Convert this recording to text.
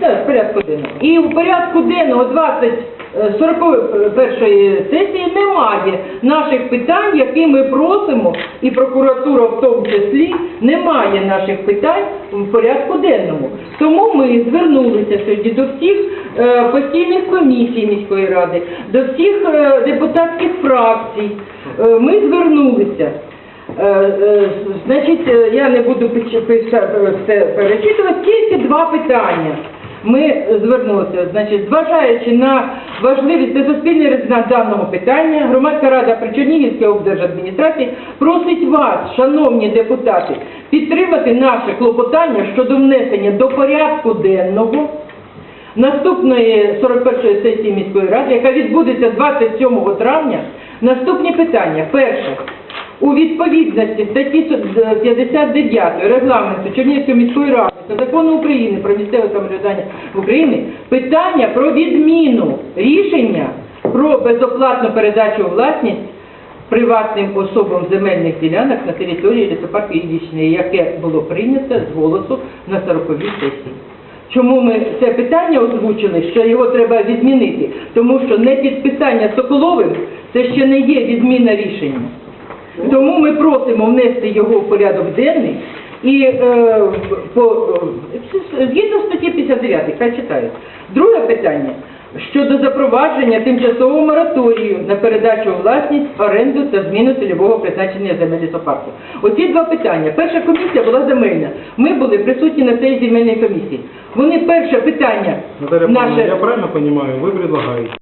Це в порядку денного. І у порядку денного 20 е, 41 сесії немає наших питань, які ми просимо, і прокуратура в тому числі немає наших питань в порядку денному. Тому ми звернулися сьогодні до всіх е, постійних комісій міської ради, до всіх е, депутатських фракцій. Е, Ми звернулися. Е, е, Значить, е, я не буду все перечитувати, тільки два питання. Ми звернулися, значить, зважаючи на важливість та суспільний резонанс даного питання, громадська рада при Чернігівській облдержадміністрації просить вас, шановні депутати, підтримати наше клопотання щодо внесення до порядку денного наступної 41-ї сесії міської ради, яка відбудеться 27 травня, наступні питання. Перше. У відповідності статті 59 регламенту Чернігівської міської ради та закону України про місцеве самоврядування в Україні питання про відміну рішення про безоплатну передачу власність приватним особам земельних ділянок на території лісопарку Ідічної, яке було прийнято з голосу на 40-й сесії. Чому ми це питання озвучили, що його треба відмінити? Тому що не підписання Соколовим це ще не є відміна рішення. Тому ми просимо внести його в порядок денний і е, по, е, згідно статті 59, хай читають. Друге питання щодо запровадження тимчасового мораторію на передачу у власність, оренду та зміну цільового призначення земель лісопарку. Оці два питання. Перша комісія була земельна. Ми були присутні на цій земельній комісії. Вони перше питання Павловна, наше я правильно понимаю, вы предлагаете